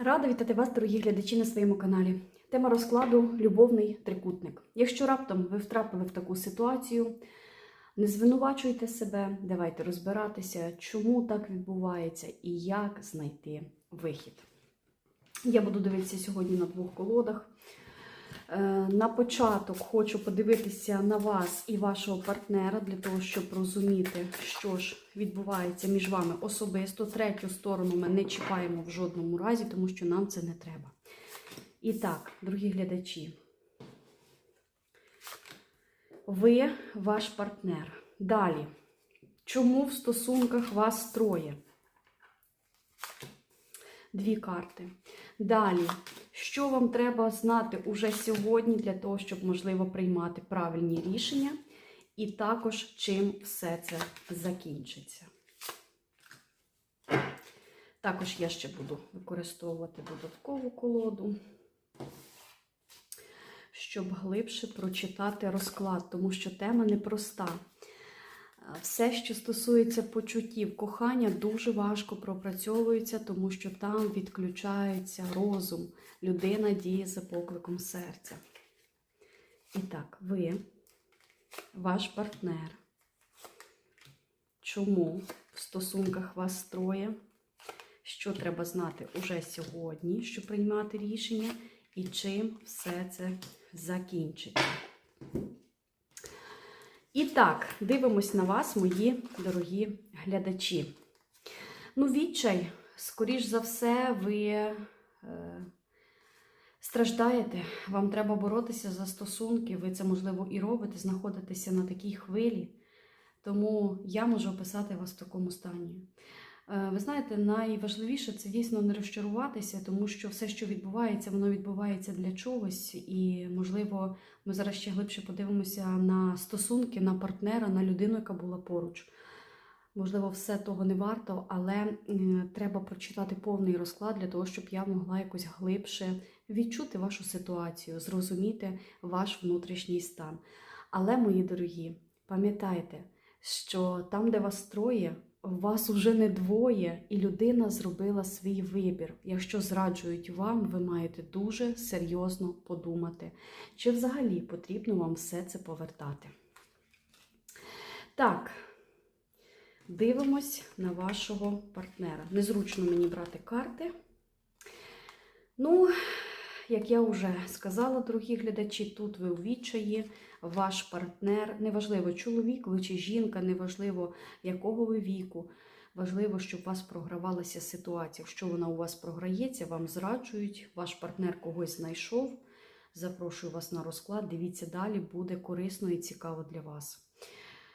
Рада вітати вас, дорогі глядачі, на своєму каналі. Тема розкладу любовний трикутник. Якщо раптом ви втрапили в таку ситуацію, не звинувачуйте себе, давайте розбиратися, чому так відбувається і як знайти вихід. Я буду дивитися сьогодні на двох колодах. Е, На початок хочу подивитися на вас і вашого партнера для того, щоб розуміти, що ж відбувається між вами особисто. Третю сторону ми не чіпаємо в жодному разі, тому що нам це не треба. І так, дорогі глядачі, ви ваш партнер. Далі. Чому в стосунках вас троє? Дві карти. Далі, що вам треба знати уже сьогодні для того, щоб можливо приймати правильні рішення, і також чим все це закінчиться. Також я ще буду використовувати додаткову колоду, щоб глибше прочитати розклад, тому що тема непроста. Все, що стосується почуттів кохання, дуже важко пропрацьовується, тому що там відключається розум. Людина діє за покликом серця. І так, ви, ваш партнер. Чому в стосунках вас троє? Що треба знати уже сьогодні, щоб приймати рішення, і чим все це закінчиться? І так, дивимось на вас, мої дорогі глядачі. Ну, відчай, скоріш за все, ви е, страждаєте, вам треба боротися за стосунки, ви це, можливо, і робите, знаходитеся на такій хвилі. Тому я можу описати вас в такому стані. Е, Ви знаєте, найважливіше це дійсно не розчаруватися, тому що все, що відбувається, воно відбувається для чогось. І, можливо, ми зараз ще глибше подивимося на стосунки, на партнера, на людину, яка була поруч. Можливо, все того не варто, але треба прочитати повний розклад для того, щоб я могла якось глибше відчути вашу ситуацію, зрозуміти ваш внутрішній стан. Але, мої дорогі, пам'ятайте, що там, де вас троє, вас уже не двоє, і людина зробила свій вибір. Якщо зраджують вам, ви маєте дуже серйозно подумати, чи взагалі потрібно вам все це повертати. Так, дивимось на вашого партнера. Незручно мені брати карти. Ну, як я вже сказала, дорогі глядачі, тут ви у відчаї, ваш партнер, неважливо, чоловік ви чи жінка, неважливо, якого ви віку. Важливо, щоб у вас програвалася ситуація. Якщо вона у вас програється, вам зраджують, ваш партнер когось знайшов. Запрошую вас на розклад. Дивіться далі, буде корисно і цікаво для вас.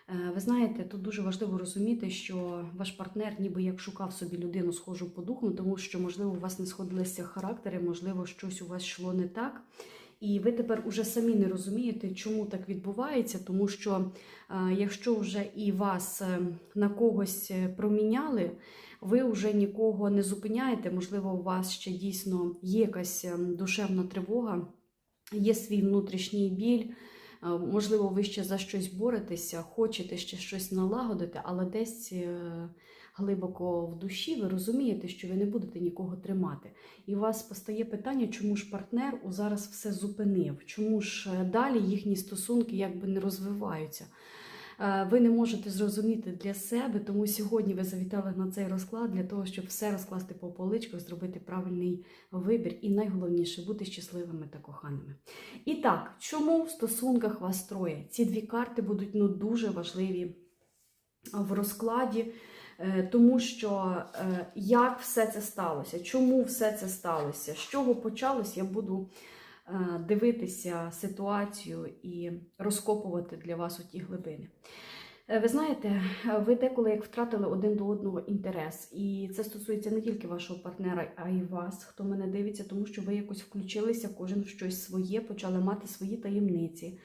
Е, Ви знаєте, тут дуже важливо розуміти, що ваш партнер ніби як шукав собі людину схожу по духу, тому що, можливо, у вас не сходилися характери, можливо, щось у вас йшло не так. І ви тепер уже самі не розумієте, чому так відбувається, тому що е, якщо вже і вас е, на когось проміняли, ви вже нікого не зупиняєте. Можливо, у вас ще дійсно є якась е, душевна тривога, є свій внутрішній біль. Е, Можливо, ви ще за щось боретеся, хочете ще щось налагодити, але десь е, глибоко в душі ви розумієте, що ви не будете нікого тримати. І у вас постає питання, чому ж партнер зараз все зупинив, чому ж е, далі їхні стосунки якби не розвиваються. Е, Ви не можете зрозуміти для себе, тому сьогодні ви завітали на цей розклад для того, щоб все розкласти по поличках, зробити правильний вибір і найголовніше бути щасливими та коханими. І так, чому в стосунках вас троє? Ці дві карти будуть ну, дуже важливі в розкладі, е, тому що е, як все це сталося, чому все це сталося, з чого почалось, я буду дивитися ситуацію і розкопувати для вас у ті глибини. Е, Ви знаєте, ви деколи як втратили один до одного інтерес, і це стосується не тільки вашого партнера, а й вас, хто мене дивиться, тому що ви якось включилися, кожен в щось своє, почали мати свої таємниці, е,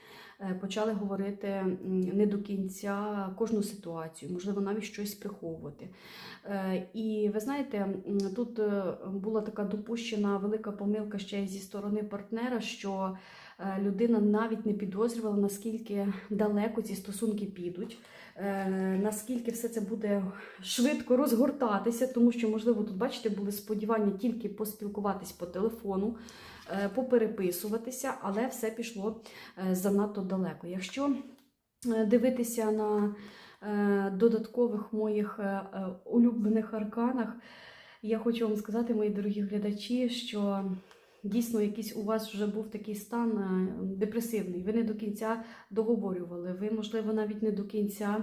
почали говорити не до кінця кожну ситуацію, можливо, навіть щось приховувати. Е, І ви знаєте, тут е, була така допущена велика помилка ще зі сторони партнера, що е, людина навіть не підозрювала, наскільки далеко ці стосунки підуть, е, наскільки все це буде швидко розгортатися, тому що, можливо, тут, бачите, були сподівання тільки поспілкуватись по телефону, е, попереписуватися, але все пішло е, занадто далеко. Якщо е, дивитися на е, додаткових моїх е, е, улюблених арканах, я хочу вам сказати, мої дорогі глядачі, що дійсно якийсь у вас вже був такий стан е, депресивний. Ви не до кінця договорювали, ви, можливо, навіть не до кінця е,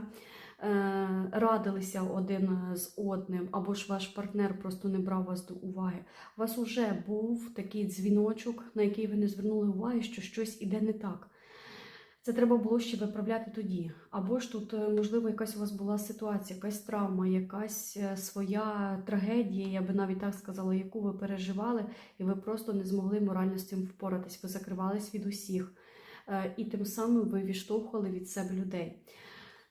радилися один з одним, або ж ваш партнер просто не брав вас до уваги. У вас вже був такий дзвіночок, на який ви не звернули уваги, що щось іде не так. Це треба було ще виправляти тоді. Або ж тут, е, можливо, якась у вас була ситуація, якась травма, якась е, своя трагедія, я би навіть так сказала, яку ви переживали, і ви просто не змогли морально з цим впоратись. Ви закривались від усіх. Е, І тим самим ви відштовхували від себе людей.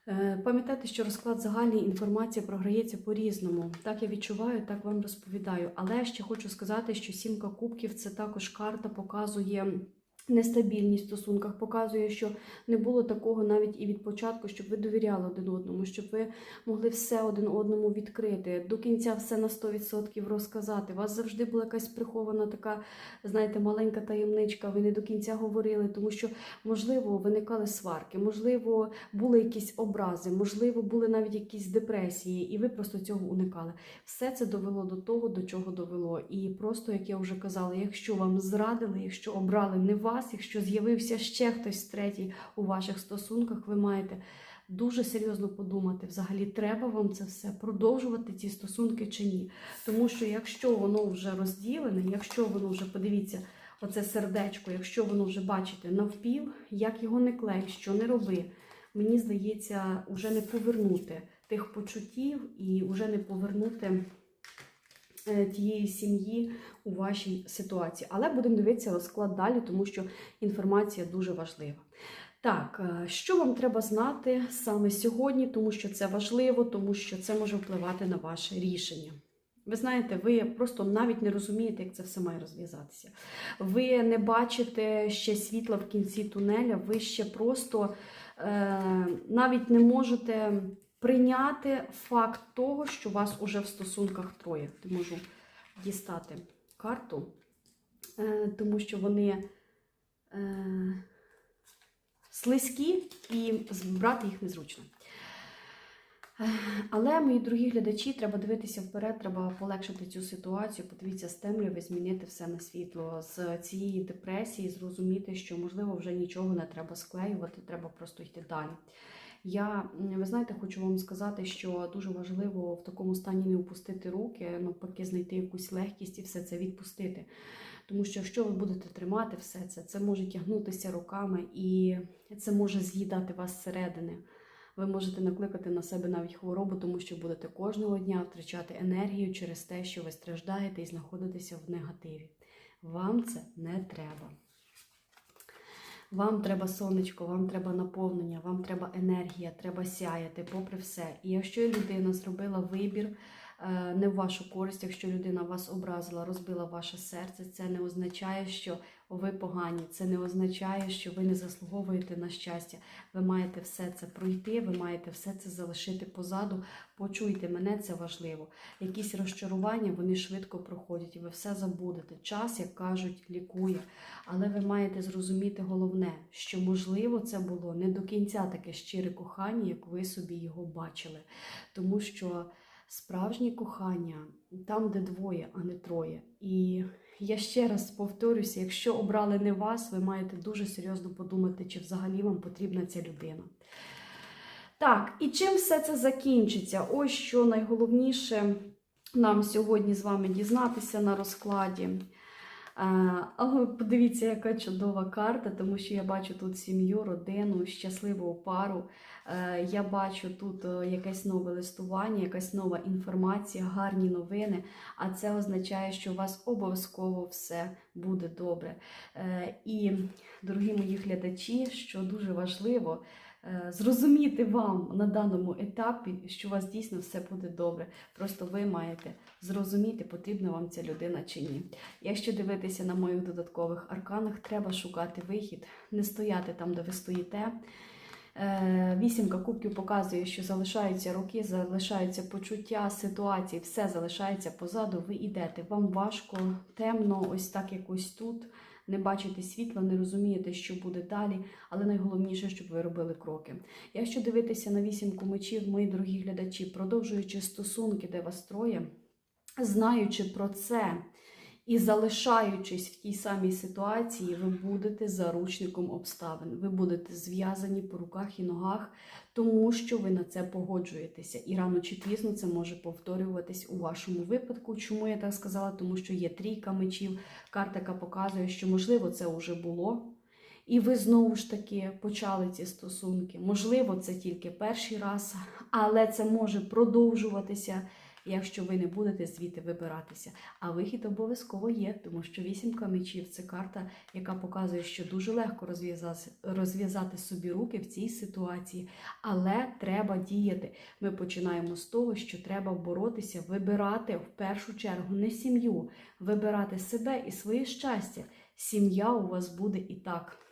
Е, Пам'ятайте, що розклад загальної інформації програється по-різному. Так я відчуваю, так вам розповідаю. Але ще хочу сказати, що сімка кубків це також карта показує. Нестабільність в стосунках показує, що не було такого навіть і від початку, щоб ви довіряли один одному, щоб ви могли все один одному відкрити, до кінця все на 100% розказати. У вас завжди була якась прихована така, знаєте, маленька таємничка. Ви не до кінця говорили, тому що, можливо, виникали сварки, можливо, були якісь образи, можливо, були навіть якісь депресії, і ви просто цього уникали. Все це довело до того, до чого довело. І просто, як я вже казала, якщо вам зрадили, якщо обрали не вас, якщо з'явився ще хтось третій у ваших стосунках, ви маєте дуже серйозно подумати, взагалі треба вам це все продовжувати ці стосунки чи ні. Тому що якщо воно вже розділене, якщо воно вже подивіться. Оце сердечко, якщо воно вже бачите навпіл, як його не клей, що не роби, мені здається, вже не повернути тих почуттів і вже не повернути тієї сім'ї у вашій ситуації. Але будемо дивитися розклад далі, тому що інформація дуже важлива. Так, е, що вам треба знати саме сьогодні, тому що це важливо, тому що це може впливати на ваше рішення. Ви знаєте, ви просто навіть не розумієте, як це все має розв'язатися. Ви не бачите ще світла в кінці тунеля, ви ще просто е, навіть не можете прийняти факт того, що вас уже в стосунках троє. Ти можу дістати карту, е, тому що вони е, слизькі і брати їх незручно. Е, Але, мої дорогі глядачі, треба дивитися вперед, треба полегшити цю ситуацію, подивіться з темряви, змінити все на світло, з цієї депресії, зрозуміти, що можливо вже нічого не треба склеювати, треба просто йти далі. Я, ви знаєте, хочу вам сказати, що дуже важливо в такому стані не опустити руки, навпаки, знайти якусь легкість і все це відпустити. Тому що якщо ви будете тримати все це, це може тягнутися руками і це може з'їдати вас зсередини. Ви можете накликати на себе навіть хворобу, тому що будете кожного дня втрачати енергію через те, що ви страждаєте і знаходитеся в негативі. Вам це не треба. Вам треба сонечко, вам треба наповнення, вам треба енергія, треба сяяти, попри все. І якщо людина зробила вибір е, не в вашу користь, якщо людина вас образила, розбила ваше серце, це не означає, що ви погані, це не означає, що ви не заслуговуєте на щастя. Ви маєте все це пройти, ви маєте все це залишити позаду. Почуйте мене, це важливо. Якісь розчарування вони швидко проходять, і ви все забудете. Час, як кажуть, лікує. Але ви маєте зрозуміти головне, що можливо це було не до кінця таке щире кохання, як ви собі його бачили. Тому що справжнє кохання там, де двоє, а не троє. І я ще раз повторюся: якщо обрали не вас, ви маєте дуже серйозно подумати, чи взагалі вам потрібна ця людина. Так, і чим все це закінчиться? Ось що найголовніше нам сьогодні з вами дізнатися на розкладі. Але подивіться, яка чудова карта, тому що я бачу тут сім'ю, родину, щасливу пару. Е, Я бачу тут е, якесь нове листування, якась нова інформація, гарні новини. А це означає, що у вас обов'язково все буде добре. Е, І, дорогі мої глядачі, що дуже важливо, зрозуміти вам на даному етапі, що у вас дійсно все буде добре. Просто ви маєте зрозуміти, потрібна вам ця людина чи ні. Якщо дивитися на моїх додаткових арканах, треба шукати вихід, не стояти там, де ви стоїте. Е, Вісімка кубків показує, що залишаються роки, залишаються почуття, ситуації, все залишається позаду. Ви йдете. Вам важко, темно, ось так якось тут. Не бачите світла, не розумієте, що буде далі, але найголовніше, щоб ви робили кроки. Якщо дивитися на вісімку мечів, мої дорогі глядачі, продовжуючи стосунки, де вас троє, знаючи про це і залишаючись в тій самій ситуації, ви будете заручником обставин. Ви будете зв'язані по руках і ногах, тому що ви на це погоджуєтеся. І рано чи пізно це може повторюватись у вашому випадку. Чому я так сказала? Тому що є трійка мечів, карта, яка показує, що можливо це вже було. І ви знову ж таки почали ці стосунки. Можливо, це тільки перший раз, але це може продовжуватися, якщо ви не будете звідти вибиратися. А вихід обов'язково є, тому що вісімка мечів це карта, яка показує, що дуже легко розв'язати, собі руки в цій ситуації, але треба діяти. Ми починаємо з того, що треба боротися, вибирати в першу чергу не сім'ю, вибирати себе і своє щастя. Сім'я у вас буде і так.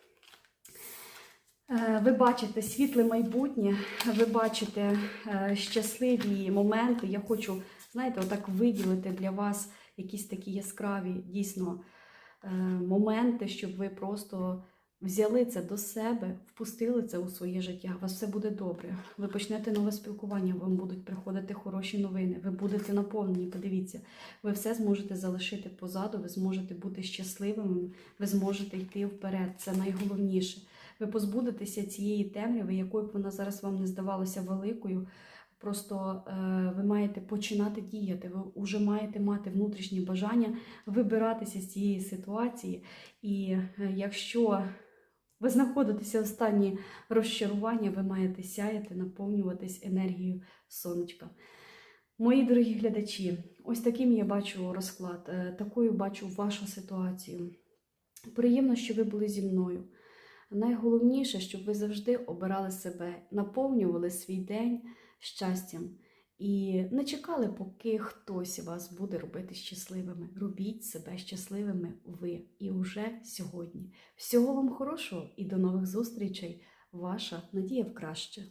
Е, Ви бачите світле майбутнє, ви бачите е, щасливі моменти. Я хочу, знаєте, отак виділити для вас якісь такі яскраві дійсно е, моменти, щоб ви просто взяли це до себе, впустили це у своє життя. У вас все буде добре. Ви почнете нове спілкування, вам будуть приходити хороші новини, ви будете наповнені. Подивіться, ви все зможете залишити позаду, ви зможете бути щасливими, ви зможете йти вперед. Це найголовніше. Ви позбудетеся цієї темряви, якою б вона зараз вам не здавалася великою. Просто е, ви маєте починати діяти. Ви вже маєте мати внутрішнє бажання вибиратися з цієї ситуації. І е, якщо ви знаходитеся в стані розчарування, ви маєте сяяти, наповнюватись енергією сонечка. Мої дорогі глядачі, ось таким я бачу розклад, е, такою бачу вашу ситуацію. Приємно, що ви були зі мною. Найголовніше, щоб ви завжди обирали себе, наповнювали свій день щастям і не чекали, поки хтось вас буде робити щасливими. Робіть себе щасливими ви і уже сьогодні. Всього вам хорошого і до нових зустрічей! Ваша Надія в краще.